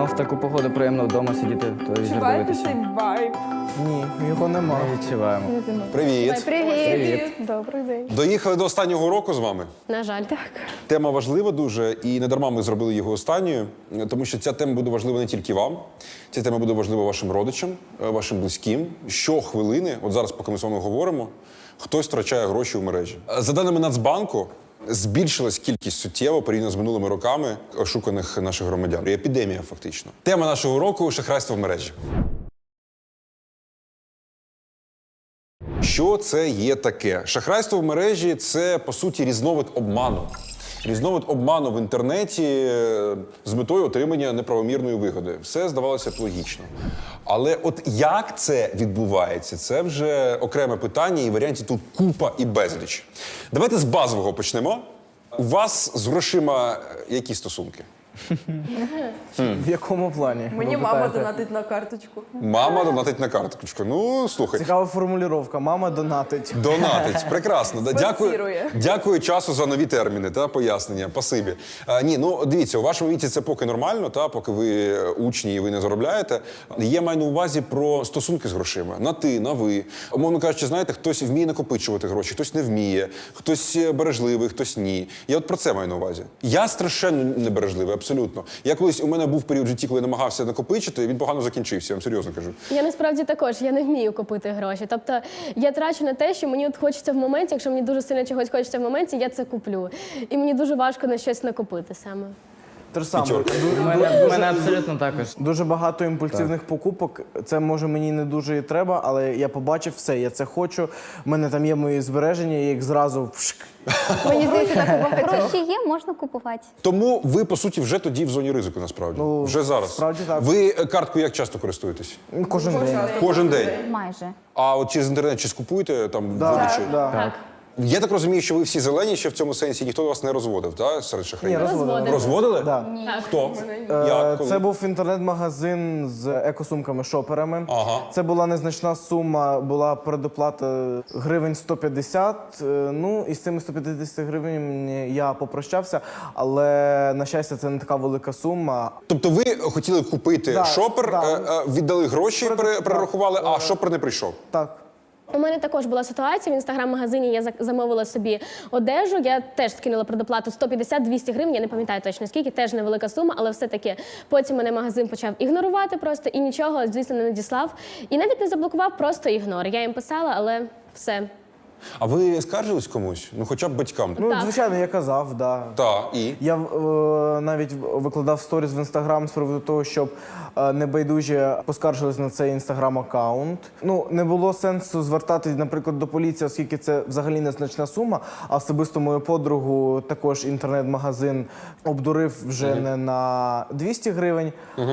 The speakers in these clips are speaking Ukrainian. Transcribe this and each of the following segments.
Ну, в таку погоду приємно вдома сидіти, телевізор Відчуваєте цей дивитися. вайб? Ні, його нема. Ми відчуваємо. Привіт! Привіт. Добрий день. Доїхали до останнього року з вами. На жаль, так. Тема важлива дуже, і не дарма ми зробили його останньою, тому що ця тема буде важлива не тільки вам, ця тема буде важлива вашим родичам, е, вашим близьким. Щохвилини, от зараз, поки ми з вами говоримо, хтось втрачає гроші в мережі. Е, За даними Нацбанку, збільшилась кількість суттєво порівняно з минулими роками ошуканих наших громадян. Епідемія, фактично. Тема нашого року шахрайство в мережі. Що це є таке? Шахрайство в мережі це по суті різновид обману. Різновид обману в інтернеті е, з метою отримання неправомірної вигоди. Все здавалося б логічно. Але от як це відбувається, це вже окреме питання, і варіантів тут купа і безліч. Давайте з базового почнемо. У вас з грошима е, які стосунки? В якому плані? Мені Ви мама питаєте? донатить на карточку. Мама донатить на карточку. Ну, слухай. Цікава формулювання. Мама донатить. Донатить, прекрасно. Да, Дякую, Спонсірує. дякую часу за нові терміни та пояснення. Пасибі. А, ні, ну дивіться, у вашому віці це поки нормально, та поки ви учні і ви не заробляєте. Я маю на увазі про стосунки з грошима. На ти, на ви. Умовно кажучи, знаєте, хтось вміє накопичувати гроші, хтось не вміє, хтось е, бережливий, хтось ні. Я от про це маю на увазі. Я страшенно небережливий, абсолютно. Я колись у мене був період в житті, коли я намагався накопичити, і він погано закінчився. Я вам серйозно кажу. Я насправді також я не вмію купити гроші. Тобто я трачу на те, що мені от хочеться в моменті, якщо мені дуже сильно чогось хочеться в моменті, я це куплю. І мені дуже важко на щось накопити саме. Те ж саме. П'ятерка. У мене, у мене абсолютно також. Дуже багато імпульсивних покупок. Це може мені не дуже і треба, але я побачив все, я це хочу. У мене там є мої збереження, я їх зразу вшк. Мені здається, так у багатьох. Гроші є, можна купувати. Тому ви по суті вже тоді в зоні ризику, насправді. Ну, вже зараз. справді так. Ви е, карткою як часто користуєтесь? Кожен день. Кожен день. Майже. А от через інтернет чи скупуєте там Да, видачу? да. Так. Я так розумію, що ви всі зелені ще в цьому сенсі, ніхто вас не розводив, так? Серед Ні, шахраїв? розводили. Розводили? Да. Хто? Е, Як? Коли? Це був інтернет-магазин з екосумками шоперами. Ага. Це була незначна сума, була передоплата гривень 150. Е, Ну і з цими 150 гривень я попрощався, але на щастя, це не така велика сума. Тобто ви хотіли купити Да, шопер, да. е, е, віддали гроші, Перед- пере- перерахували, а шопер не прийшов. Так. У мене також була ситуація в інстаграм-магазині. Я замовила собі одежу. Я теж скинула предоплату 150-200 гривень. Я не пам'ятаю точно скільки, теж невелика сума, але все-таки потім мене магазин почав ігнорувати просто і нічого, звісно, не надіслав. І навіть не заблокував, просто ігнор. Я їм писала, але все. А ви скаржились комусь? Ну хоча б батькам. Ну, Так. звичайно, я казав, да. Так, і. Я е, навіть викладав сторіс в інстаграм з приводу того, щоб е, небайдужі поскаржились на цей інстаграм-аккаунт. Ну не було сенсу звертатись, наприклад, до поліції, оскільки це взагалі незначна сума. А особисто мою подругу також інтернет-магазин обдурив вже не на 200 гривень,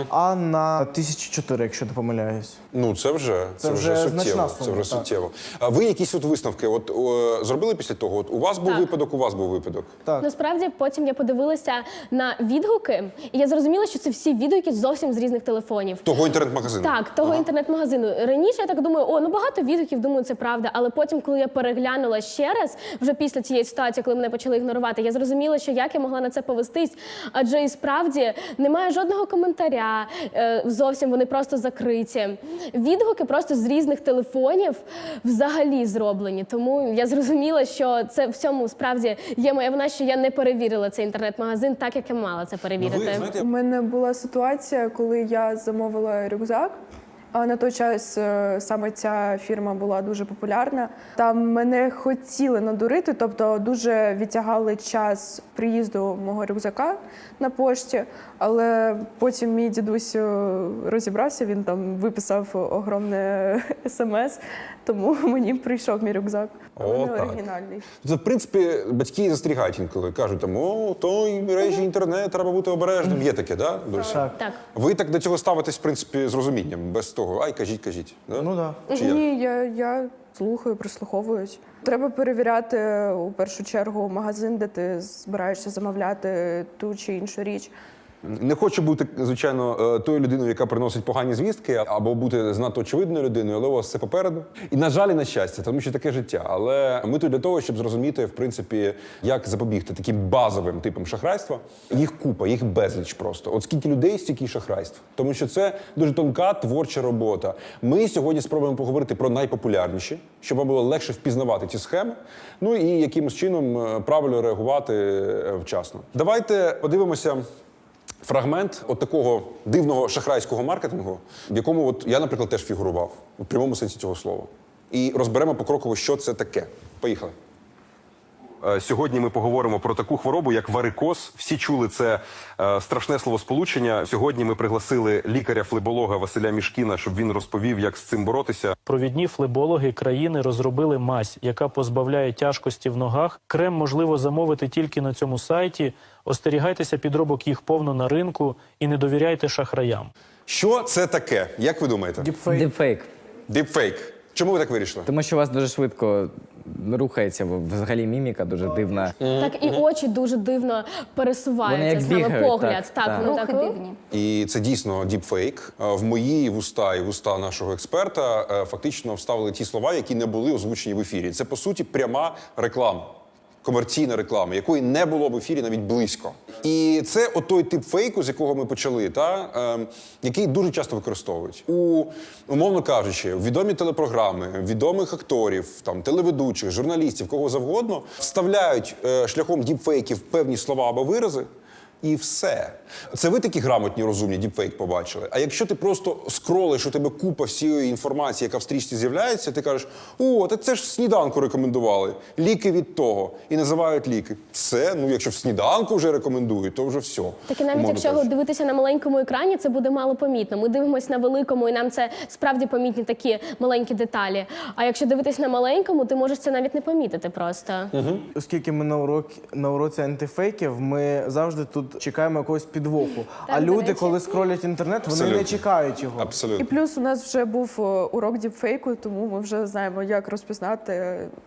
а на 1004, якщо не помиляюсь. Ну це вже це, Це вже, вже суттєво. значна це вже так. суттєво. А ви якісь от висновки? От о, зробили після того? От у вас був Так. випадок, у вас був випадок. Так. Насправді потім я подивилася на відгуки, і я зрозуміла, що це всі відгуки зовсім з різних телефонів. Того інтернет-магазину. Так, того інтернет-магазину. Раніше я так думаю, о, ну багато відгуків, думаю, це правда. Але потім, коли я переглянула ще раз, вже після цієї ситуації, коли мене почали ігнорувати, я зрозуміла, що як я могла на це повестись. Адже і справді немає жодного коментаря, е, зовсім вони просто закриті. Відгуки просто з різних телефонів взагалі зроблені. Тому я зрозуміла, що це в цьому справді є моя вина, що я не перевірила цей інтернет-магазин так, як я мала це Ну, перевірити. ви знаєте, У мене була ситуація, коли я замовила рюкзак. А на той час е, саме ця фірма була дуже популярна. Там мене хотіли надурити, тобто дуже відтягали час приїзду мого рюкзака на пошті. Але потім мій дідусь е, розібрався, він там виписав огромне смс, тому мені прийшов мій рюкзак. Але О, не так. оригінальний. Це, в принципі, батьки застерігають інколи. Кажуть, там, о, той мережі інтернет, треба бути обережним. Є таке, да? Так. Так. Ви так до цього ставитесь, в принципі, з розумінням, без того, ай, кажіть, кажіть. Да? Ну да. Чи як? Ні, я, я слухаю, прислуховуюсь. Треба перевіряти у першу чергу магазин, де ти збираєшся замовляти ту чи іншу річ. Не хочу бути, звичайно, е, тою людиною, яка приносить погані звістки, або бути знато очевидною людиною, але у вас все попереду. І на жаль, і на щастя, тому що таке життя. Але ми тут для того, щоб зрозуміти, в принципі, як запобігти таким базовим типам шахрайства. Їх купа, їх безліч просто. От скільки людей, стільки шахрайств. Тому що це дуже тонка творча робота. Ми сьогодні спробуємо поговорити про найпопулярніші, щоб вам було легше впізнавати ці схеми, ну і якимось чином е, правильно реагувати е, вчасно. Давайте подивимося. Фрагмент от такого дивного шахрайського маркетингу, в якому от я, наприклад, теж фігурував у прямому сенсі цього слова. І розберемо покроково, що це таке. Поїхали. Е, Сьогодні ми поговоримо про таку хворобу, як варикоз. Всі чули це е, страшне словосполучення. Сьогодні ми пригласили лікаря-флеболога Василя Мішкіна, щоб він розповів, як з цим боротися. Провідні флебологи країни розробили мазь, яка позбавляє тяжкості в ногах. Крем можливо замовити тільки на цьому сайті. Остерігайтеся підробок їх повно на ринку і не довіряйте шахраям. Що це таке? Як ви думаєте? Діпфейк. Діпфейк. Діпфейк. Чому ви так вирішили? Тому що вас дуже швидко рухається, взагалі міміка дуже дивна. Так і очі дуже дивно пересуваються. Вони як саме бігають, погляд. так, так. вони Рухи так. дивні. І це дійсно діпфейк. Е, В мої вуста і вуста нашого експерта е, фактично вставили ті слова, які не були озвучені в ефірі. Це по суті пряма реклама. Комерційна реклама, якої не було в ефірі навіть близько, і це отой той тип фейку, з якого ми почали, та е, який дуже часто використовують у умовно кажучи, відомі телепрограми, відомих акторів, там телеведучих, журналістів, кого завгодно, вставляють е, шляхом діпфейків певні слова або вирази. І все. Це ви такі грамотні, розумні діпфейк побачили. А якщо ти просто скролиш, у тебе купа всієї інформації, яка в стрічці з'являється, ти кажеш: о, так це ж в сніданку рекомендували. Ліки від того. І називають ліки. Це, ну якщо в сніданку вже рекомендують, то вже все. Так і навіть якщо кажучи. дивитися на маленькому екрані, це буде мало помітно. Ми дивимося на великому, і нам це справді помітні такі маленькі деталі. А якщо дивитись на маленькому, ти можеш це навіть не помітити просто. Оскільки ми на уроці на уроці антифейків, ми завжди тут чекаємо якогось підвоху. а люди, коли скролять інтернет, вони Абсолютно. не чекають його. І Абсолютно. плюс у нас вже був е, урок діпфейку, тому ми вже знаємо, як розпізнати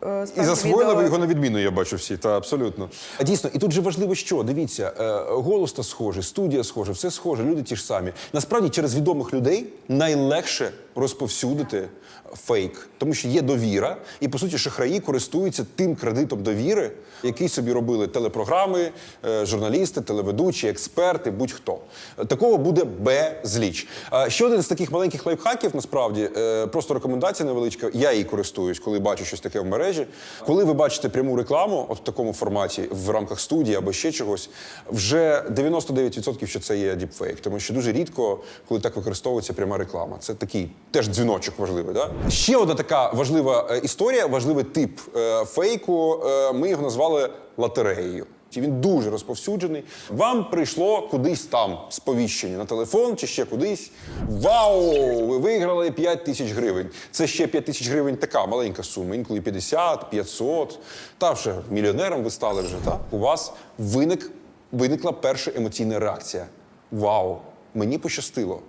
е, І засвоїли ви його на відміну, я бачу всі. Та абсолютно. А дійсно, і тут же важливо, що дивіться, е, голос та схожий, студія схожа, все схоже, люди ті ж самі. Насправді, через відомих людей найлегше розповсюдити фейк, тому що є довіра, і по суті шахраї користуються тим кредитом довіри, який собі робили телепрограми, е, журналісти, телеведучі, експерти, будь-хто. Такого буде безліч. Ще один з таких маленьких лайфхаків, насправді, е, просто рекомендація невеличка. Я її користуюсь, коли бачу щось таке в мережі. Коли ви бачите пряму рекламу, от в такому форматі, в рамках студії або ще чогось, вже 99% що це є діпфейк, тому що дуже рідко, коли так використовується пряма реклама. Це такий теж дзвіночок важливий. Да? Ще одна така важлива е, історія, важливий тип е, фейку. е, ми його назвали лотереєю. Він дуже розповсюджений. Вам прийшло кудись там сповіщення на телефон чи ще кудись. Вау! Ви виграли 5 тисяч гривень. Це ще 5 тисяч гривень така маленька сума, інколи 50, 500. Та вже мільйонером ви стали вже. Та? У вас виник, виникла перша емоційна реакція. Вау! Мені пощастило.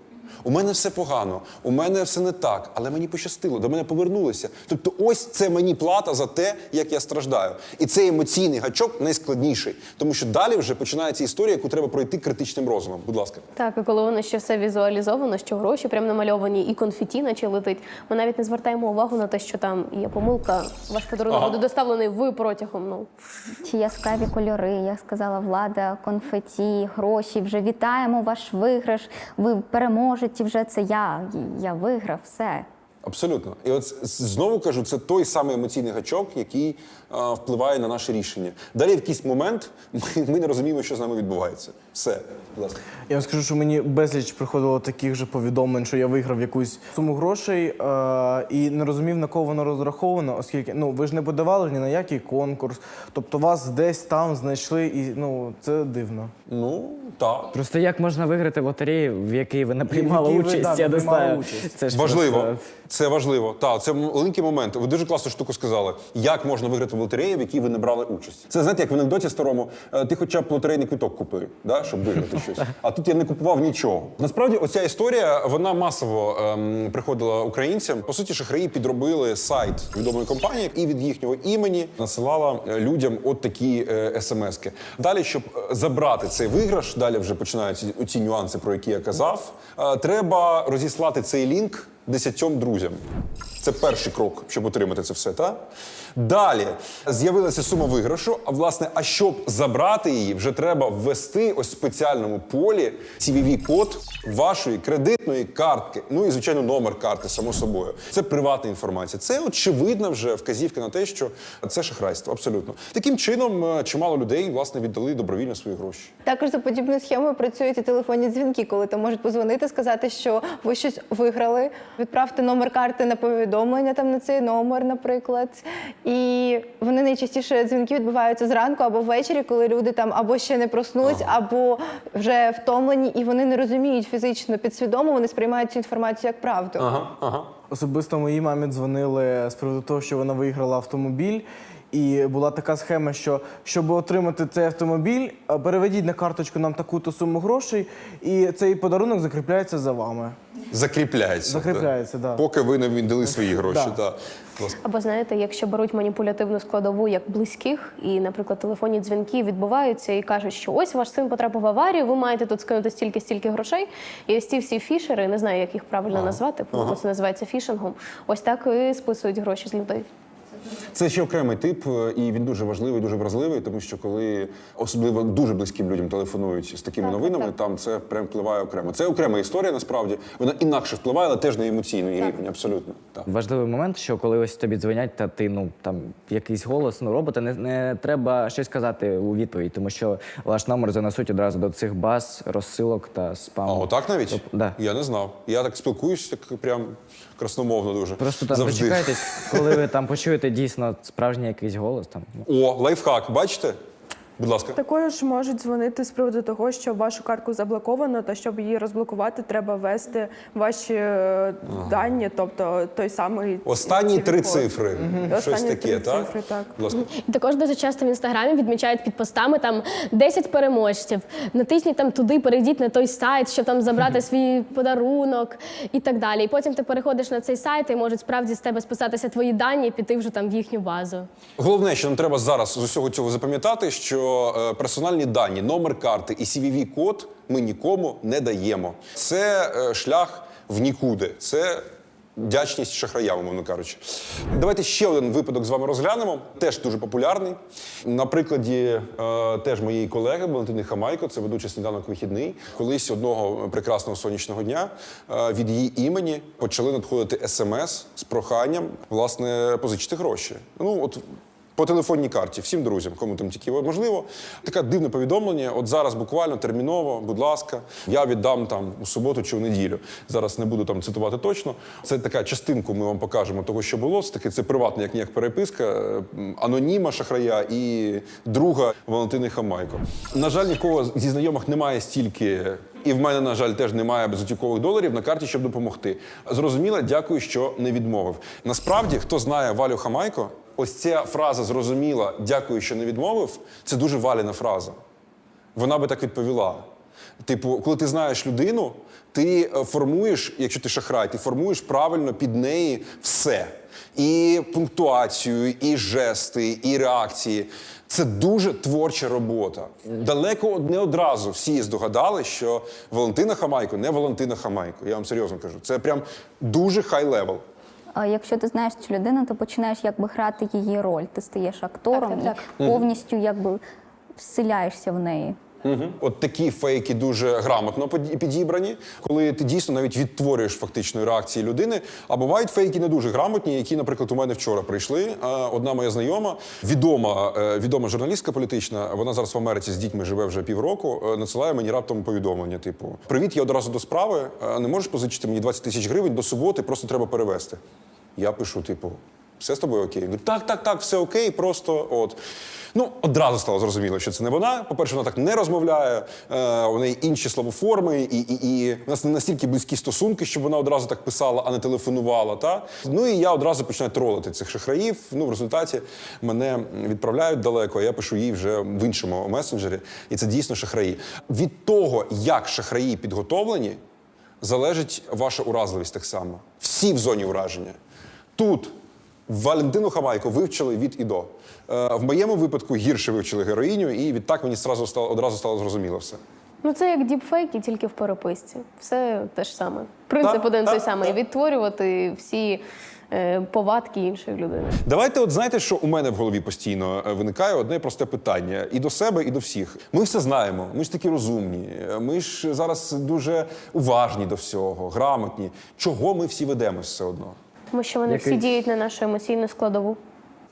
У мене все погано, у мене все не так, але мені пощастило, до мене повернулися. Тобто, ось це мені плата за те, як я страждаю. І цей емоційний гачок найскладніший, тому що далі вже починається історія, яку треба пройти критичним розумом. Будь ласка. Так, і коли воно ще все візуалізовано, що гроші прям намальовані, і конфеті наче летить. Ми навіть не звертаємо увагу на те, що там є помилка. Ваш подарунок Ага. буде доставлений ви протягом. Ну Ті яскраві кольори, як сказала влада, конфеті, гроші. Вже вітаємо ваш виграш. Ви переможете. Вже це я. Я виграв все. Абсолютно. І от знову кажу, це той самий емоційний гачок, який впливає на наше рішення. Далі в якийсь момент ми, ми не розуміємо, що з нами відбувається. Все, будь ласка. Я вам скажу, що мені безліч приходило таких же повідомлень, що я виграв якусь суму грошей е- і не розумів, на кого воно розраховано, оскільки ну ви ж не подавали ні на який конкурс. Тобто вас десь там знайшли, і ну це дивно. Ну, так. Просто як можна виграти в лотереї, в якій ви не приймали якій ви, участь? да, я не не знаю. участь. Це ж Важливо. просто- Це важливо. Так, це маленький момент. Ви дуже класну штуку сказали. Як можна виграти в лотереї, в якій ви не брали участь? Це знаєте, як в анекдоті старому, е, ти хоча б лотерейний квиток купи, да, щоб виграти щось. А тут я не купував нічого. Насправді, оця історія вона масово ем, приходила українцям. По суті, шахраї підробили сайт відомої компанії і від їхнього імені насилала е, людям от такі е, смски. Далі, щоб е, забрати цей виграш, далі вже починаються ці нюанси, про які я казав. е, треба розіслати цей лінк десятьом друзям. Це перший крок, щоб отримати це все. Та? Далі з'явилася сума виграшу. А власне, а щоб забрати її, вже треба ввести ось в спеціальному полі cvv код вашої кредитної картки. Ну і звичайно, номер карти, само собою. Це приватна інформація. Це очевидна вже вказівка на те, що це шахрайство. Абсолютно таким чином е, чимало людей власне віддали добровільно свої гроші. Також за подібною схемою працюють і телефонні дзвінки, коли там можуть позвонити, сказати, що ви щось виграли. Відправте номер карти на повідомлення там на цей номер, наприклад. І вони найчастіше дзвінки відбуваються зранку або ввечері, коли люди там або ще не проснулись, або вже втомлені, і вони не розуміють фізично підсвідомо, вони сприймають цю інформацію як правду. Ага, ага. Особисто моїй мамі дзвонили з приводу того, що вона виграла автомобіль. І була така схема, що щоб отримати цей автомобіль, е, переведіть на карточку нам таку-то суму грошей, і цей подарунок закріпляється за вами. Закріпляється. Закріпляється, да. Поки ви не віддали свої гроші. Да. Власне. Або знаєте, якщо беруть маніпулятивну складову як близьких, і, наприклад, телефонні дзвінки відбуваються і кажуть, що ось ваш син потрапив в аварію, ви маєте тут скинути стільки стільки грошей. І ось ці всі фішери, не знаю, як їх правильно назвати, по-моєму, це називається фішингом. Ось так і списують гроші з людей. Це ще окремий тип, е, і він дуже важливий, дуже вразливий, тому що коли особливо дуже близьким людям телефонують з такими новинами, там це прям впливає окремо. Це окрема історія, насправді вона інакше впливає, але теж на емоційний рівень, абсолютно. Так. Важливий момент, що коли ось тобі дзвонять, та ти ну там якийсь голос, ну робота, не, не треба щось казати у відповідь, тому що ваш номер занесуть одразу до цих баз, розсилок та спаму. А отак навіть? Тобто, да. Я не знав. Я так спілкуюсь, так прям красномовно дуже. Просто там Завжди. дочекайтесь, коли ви там почуєте дійсно справжній якийсь голос. Там О, лайфхак, бачите? Будь ласка. Також можуть дзвонити з приводу того, що вашу картку заблоковано, та щоб її розблокувати, треба ввести ваші е, дані, тобто той самий Останні три код. цифри. Щось Останні таке, три так? цифри, так. Будь ласка. Також дуже часто в інстаграмі відмічають під постами там 10 переможців. Натисніть там туди, перейдіть на той сайт, щоб там забрати свій подарунок і так далі. І потім ти переходиш на цей сайт і можуть справді з тебе списатися твої дані і піти вже там в їхню базу. Головне, що нам треба зараз з усього цього запам'ятати, що е, персональні дані, номер карти і cvv код ми нікому не даємо. Це е, шлях в нікуди. Це вдячність шахраям, умовно кажучи. Давайте ще один випадок з вами розглянемо. Теж дуже популярний. На прикладі е, теж моєї колеги Валентини Хамайко, це ведуча сніданок вихідний. Колись одного прекрасного сонячного дня від її імені почали надходити смс з проханням власне позичити гроші. Ну от по телефонній карті, всім друзям, кому там тільки можливо. Таке дивне повідомлення. От зараз буквально терміново, будь ласка, я віддам там у суботу чи в неділю. Зараз не буду там цитувати точно. Це така частинку. Ми вам покажемо того, що було. Це таки це приватна, як ніяк переписка, аноніма шахрая і друга Валентини Хамайко. На жаль, нікого зі знайомих немає стільки. І в мене, на жаль, теж немає безготівкових доларів на карті, щоб допомогти. Зрозуміло, дякую, що не відмовив. Насправді, хто знає Валю Хамайко, ось ця фраза зрозуміла, дякую, що не відмовив. Це дуже валіна фраза. Вона би так відповіла. Типу, коли ти знаєш людину, ти е, формуєш, якщо ти шахрай, ти формуєш правильно під неї все. І пунктуацію, і жести, і реакції. Це дуже творча робота. Далеко не одразу всі здогадали, що Валентина Хамайко не Валентина Хамайко. Я вам серйозно кажу. Це прям дуже хай левел. Якщо ти знаєш цю людину, ти починаєш якби грати її роль. Ти стаєш актором Так, так, і повністю якби вселяєшся в неї. Угу. От такі фейки дуже грамотно підібрані, коли ти дійсно навіть відтворюєш фактичної реакції людини. А бувають фейки не дуже грамотні, які, наприклад, у мене вчора прийшли. Одна моя знайома, відома, е, відома журналістка політична, вона зараз в Америці з дітьми живе вже півроку. е, Надсилає мені раптом повідомлення: типу: Привіт, я одразу до справи. Не можеш позичити мені 20 тисяч гривень до суботи, просто треба перевезти. Я пишу, типу. Все з тобою окей? Він говорить, так, так, так, все окей, просто от. Ну, одразу стало зрозуміло, що це не вона. По-перше, вона так не розмовляє, е, у неї інші словоформи, і, і, і у нас не настільки близькі стосунки, щоб вона одразу так писала, а не телефонувала. Та? Ну і я одразу починаю тролити цих шахраїв. Ну, в результаті мене відправляють далеко, а я пишу їй вже в іншому месенджері. І це дійсно шахраї. Від того, як шахраї підготовлені, залежить ваша уразливість так само. Всі в зоні ураження. Тут Валентину Хамайко вивчили від і до. Е, В моєму випадку гірше вивчили героїню, і відтак мені зразу стало, одразу стало зрозуміло все. Ну це як діпфейки, тільки в переписці. Все те ж саме. Принцип один той так, самий: відтворювати всі е, повадки іншої людини. Давайте, от знаєте, що у мене в голові постійно е, виникає одне просте питання і до себе, і до всіх. Ми все знаємо. Ми ж такі розумні. е, Ми ж зараз дуже уважні до всього, грамотні. Чого ми всі ведемось все одно? Тому що вони всі діють на нашу емоційну складову.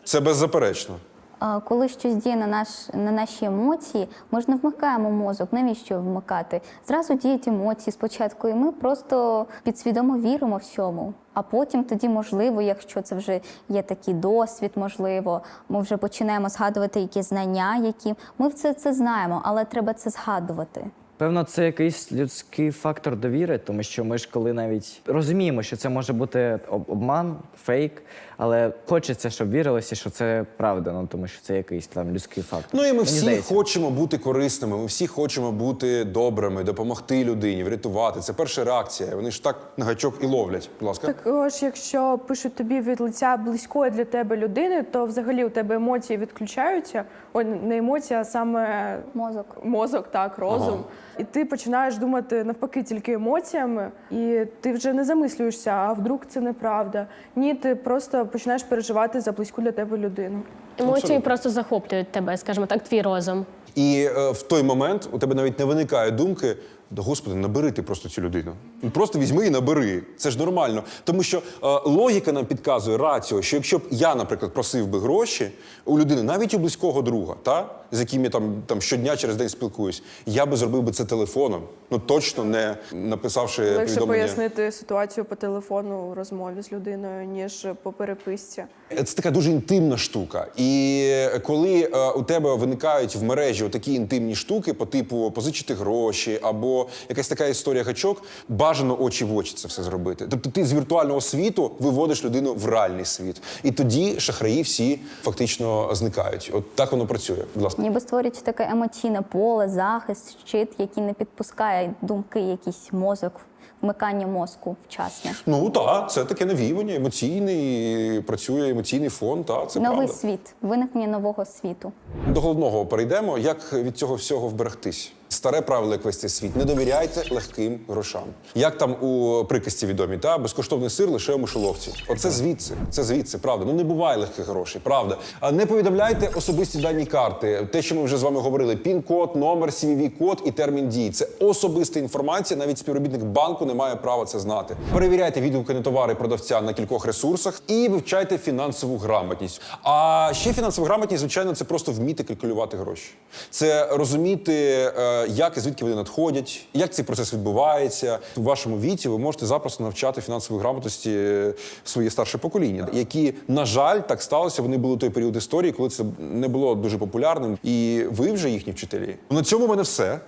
Це беззаперечно. А, Коли щось діє на, наш, на наші емоції, ми ж не вмикаємо мозок. Навіщо вмикати? Зразу діють емоції спочатку, і ми просто підсвідомо віримо всьому. А потім тоді, можливо, якщо це вже є такий досвід, можливо, ми вже починаємо згадувати якісь знання, які ми це, це знаємо, але треба це згадувати. Певно, це якийсь людський фактор довіри, тому що ми ж коли навіть розуміємо, що це може бути обман, фейк, але хочеться, щоб вірилося, що це правда, ну тому що це якийсь там людський фактор. Ну і ми Мені всі здається. хочемо бути корисними, ми всі хочемо бути добрими, допомогти людині, врятувати. Це перша реакція. Вони ж так на гачок і ловлять. Будь ласка. Також, якщо пишуть тобі від лиця близької для тебе людини, то взагалі у тебе емоції відключаються. Ой, не емоції, а саме Мозок. мозок, так, розум. І ти починаєш думати навпаки тільки емоціями, і ти вже не замислюєшся, а вдруг це неправда. Ні, ти просто починаєш переживати за близьку для тебе людину. Емоції Абсолютно. просто захоплюють тебе, скажімо так, твій розум. І е, в той момент у тебе навіть не виникає думки. Да господи, набери ти просто цю людину. Ну, Просто візьми і набери. Це ж нормально. Тому що е, логіка нам підказує раціо, що якщо б я, наприклад, просив би гроші у людини, навіть у близького друга, та, з яким я там, там щодня через день спілкуюсь, я би зробив би це телефоном. Ну точно не написавши Легше повідомлення. пояснити ситуацію по телефону у розмові з людиною, ніж по переписці. Це така дуже інтимна штука. І коли е, у тебе виникають в мережі такі інтимні штуки, по типу позичити гроші, або якась така історія гачок, бажано очі в очі це все зробити. Тобто ти з віртуального світу виводиш людину в реальний світ. І тоді шахраї всі фактично зникають. От так воно працює. Будь ласка. Ніби створюється таке емоційне поле, захист, щит, який не підпускає думки, якийсь мозок, вмикання мозку вчасне. Ну так, це таке навіювання, емоційний, працює емоційний фон. Та, це Новий правда. світ, виникнення нового світу. До головного перейдемо. Як від цього всього вберегтись? Старе правило, як світ. Не довіряйте легким грошам. Як там у приказці відомі, та безкоштовний сир лише у мишоловці. Оце звідси, це звідси, правда. Ну не буває легких грошей, правда. А не повідомляйте особисті дані карти. Те, що ми вже з вами говорили: пін-код, номер, cvv код і термін дії. Це особиста інформація. Навіть співробітник банку не має права це знати. Перевіряйте відгуки на товари продавця на кількох ресурсах і вивчайте фінансову грамотність. А ще фінансова грамотність, звичайно, це просто вміти калькулювати гроші. Це розуміти, е, як і звідки вони надходять, як цей процес відбувається. У вашому віці ви можете запросто навчати фінансової грамотності е, своє старше покоління, які, на жаль, так сталося. Вони були в той період історії, коли це не було дуже популярним. І ви вже їхні вчителі. На цьому в мене все.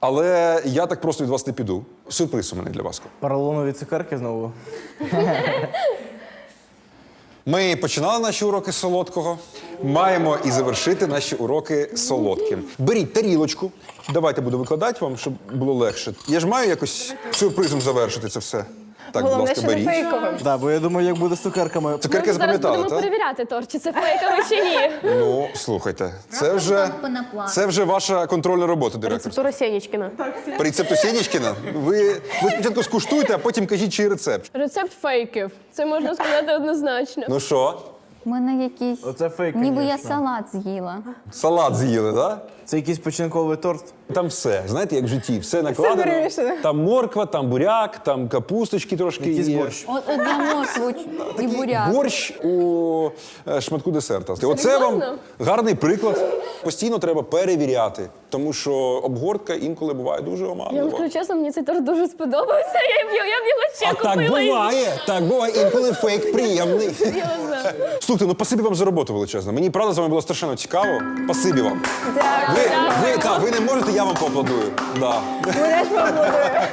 Але я так просто від вас не піду. Сюрприз у мене для вас. Паралонові цукерки знову. Ми починали наші уроки солодкого. Маємо і завершити наші уроки солодким. Беріть тарілочку. Давайте буду викладати вам, щоб було легше. Я ж маю якось сюрпризом завершити це все. Так, будь Головне, ласка, що не беріть. фейковим. Да, бо я думаю, як буде з цукерками. Цукерки Ми зараз запам'ятали, будемо так? перевіряти торт, чи це фейковий чи ні. Ну, слухайте, це вже, це вже ваша контрольна робота, директор. Рецептура Сєнічкіна. По рецепту Сєнічкіна ви, ви спочатку скуштуйте, а потім кажіть, чий рецепт. Рецепт фейків. Це можна сказати однозначно. Ну що, У мене якийсь Оце фейк, ніби я конечно. салат з'їла. салат з'їли, так? Це якийсь починковий торт. Там все, знаєте, як в житті, все накладено. перемішано. Там морква, там буряк, там капусточки трошки Якийсь є. борщ. От одна моркву і буряк. Борщ у е, шматку десерта. Оце вам гарний приклад. Постійно треба перевіряти, тому що обгортка інколи буває дуже Я вам оманлива. скажу чесно, мені цей торт дуже сподобався. Я б його, я б його ще А так купила. і буває, так буває, інколи фейк приємний. Серйозно. Слухайте, ну спасибі вам за роботу величезно. Мені правда з вами було страшенно цікаво. Спасибі вам. Ви, ви, так, ви не можете, я вам поаплодую. Да. Ми теж поаплодуємо.